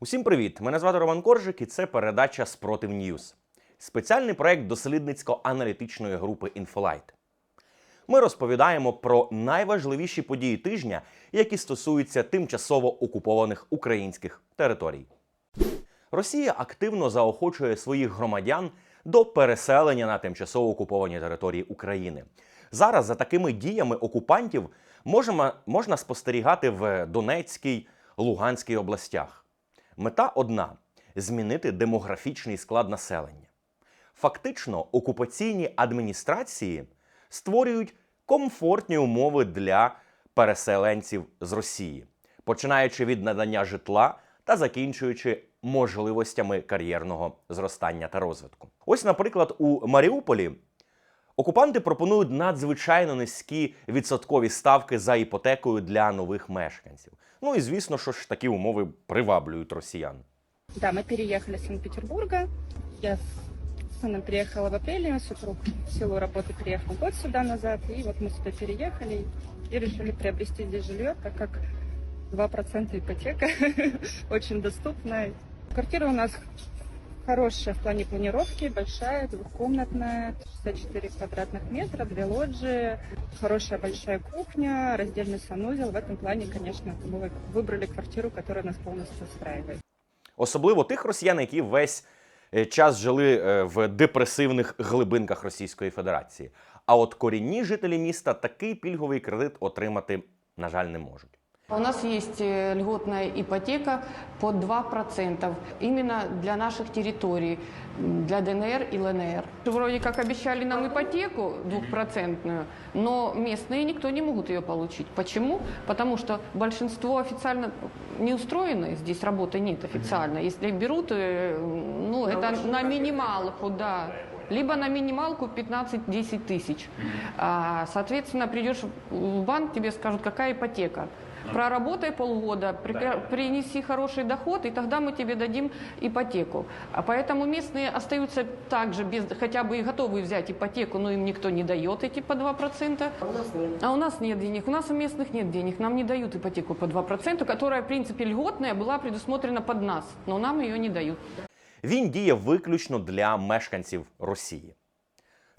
Усім привіт! Мене звати Роман Коржик і це передача Спротив Ньюз. Спеціальний проект дослідницько-аналітичної групи Інфолайт. Ми розповідаємо про найважливіші події тижня, які стосуються тимчасово окупованих українських територій. Росія активно заохочує своїх громадян до переселення на тимчасово окуповані території України. Зараз за такими діями окупантів можемо, можна спостерігати в Донецькій, Луганській областях. Мета одна змінити демографічний склад населення. Фактично, окупаційні адміністрації створюють комфортні умови для переселенців з Росії, починаючи від надання житла та закінчуючи можливостями кар'єрного зростання та розвитку. Ось, наприклад, у Маріуполі окупанти пропонують надзвичайно низькі відсоткові ставки за іпотекою для нових мешканців. Ну і звісно, що ж такі умови приваблюють росіян. Да, мы переехали с Санкт-Петербурга. Я с сыном приехала в апреле, супруг в силу работы приехал год сюда назад. И вот мы сюда переехали и решили приобрести здесь жилье, так как 2% ипотека очень доступная. Квартира у нас хорошая в плане планировки, большая, двухкомнатная, 64 квадратных метра, две лоджии, хорошая большая кухня, раздельный санузел. В этом плане, конечно, мы выбрали квартиру, которая нас полностью устраивает. Особливо тих росіян, які весь е, час жили е, в депресивних глибинках Російської Федерації. А от корінні жителі міста такий пільговий кредит отримати, на жаль, не можуть. У нас есть э, льготная ипотека под 2% именно для наших территорий, для ДНР и ЛНР. Вроде как обещали нам ипотеку двухпроцентную, но местные никто не могут ее получить. Почему? Потому что большинство официально не устроены, здесь работы нет официально. Если берут, э, ну это на минималку, да. Либо на минималку 15-10 тысяч. А, соответственно, придешь в банк, тебе скажут, какая ипотека. Проработай полгода, прикра- принеси хороший доход, и тогда мы тебе дадим ипотеку. А поэтому местные остаются также без, хотя бы и готовы взять ипотеку, но им никто не дает эти по 2%. А у нас нет. А у нас нет денег. У нас у местных нет денег. Нам не дают ипотеку по 2%, которая, в принципе, льготная, была предусмотрена под нас, но нам ее не дают. Він діє виключно для мешканців Росії.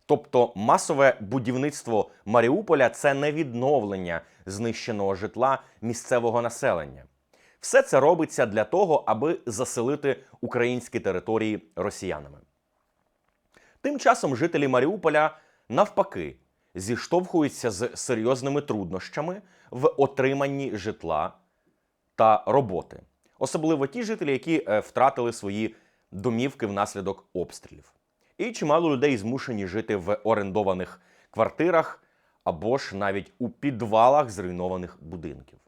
Тобто масове будівництво Маріуполя це не відновлення знищеного житла місцевого населення. Все це робиться для того, аби заселити українські території росіянами. Тим часом жителі Маріуполя навпаки зіштовхуються з серйозними труднощами в отриманні житла та роботи, особливо ті жителі, які е, втратили свої домівки внаслідок обстрілів. І чимало людей змушені жити в орендованих квартирах або ж навіть у підвалах зруйнованих будинків.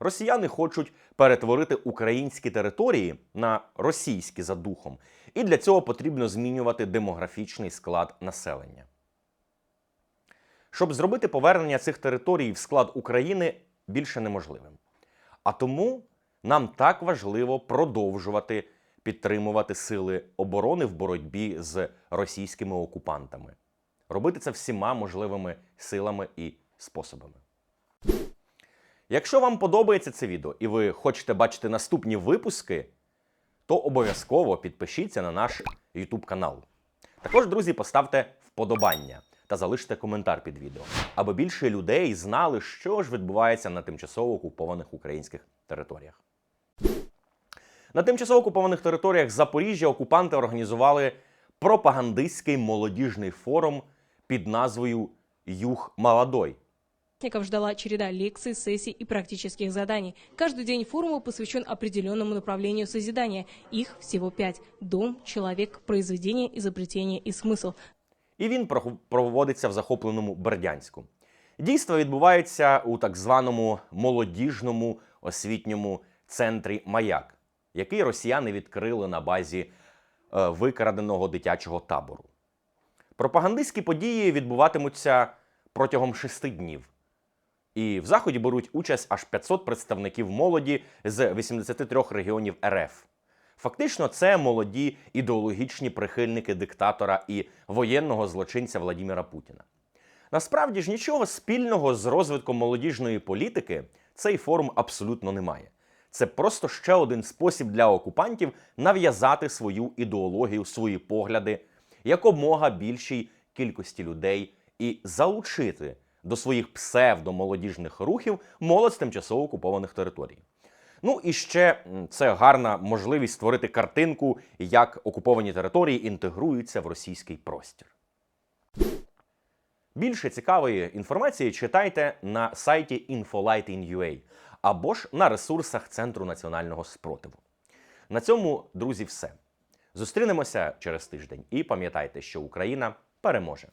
Росіяни хочуть перетворити українські території на російські за духом, і для цього потрібно змінювати демографічний склад населення. Щоб зробити повернення цих територій в склад України більше неможливим. А тому нам так важливо продовжувати підтримувати сили оборони в боротьбі з російськими окупантами, робити це всіма можливими силами і способами. Якщо вам подобається це відео і ви хочете бачити наступні випуски, то обов'язково підпишіться на наш YouTube канал. Також, друзі, поставте вподобання та залиште коментар під відео, аби більше людей знали, що ж відбувається на тимчасово окупованих українських територіях. На тимчасово окупованих територіях Запоріжжя окупанти організували пропагандистський молодіжний форум під назвою Юг Молодой. Ждала череда лекций, сессий и практических заданий. Каждый день форума посвящен определенному направлению созидания. Их всего пять. Дом, человек, произведение, изобретение и смысл. і він проводиться в захопленому Бердянську. Дійство відбувається у так званому молодіжному освітньому центрі Маяк, який росіяни відкрили на базі е, викраденого дитячого табору. Пропагандистські події відбуватимуться протягом шести днів. І в заході беруть участь аж 500 представників молоді з 83 регіонів РФ. Фактично, це молоді ідеологічні прихильники диктатора і воєнного злочинця Владіміра Путіна. Насправді ж нічого спільного з розвитком молодіжної політики цей форум абсолютно не має. Це просто ще один спосіб для окупантів нав'язати свою ідеологію, свої погляди якомога більшій кількості людей і залучити до своїх псевдомолодіжних рухів молодь з тимчасово окупованих територій. Ну і ще це гарна можливість створити картинку, як окуповані території інтегруються в російський простір. Більше цікавої інформації читайте на сайті Infolight.in.ua або ж на ресурсах Центру національного спротиву. На цьому, друзі, все. Зустрінемося через тиждень і пам'ятайте, що Україна переможе.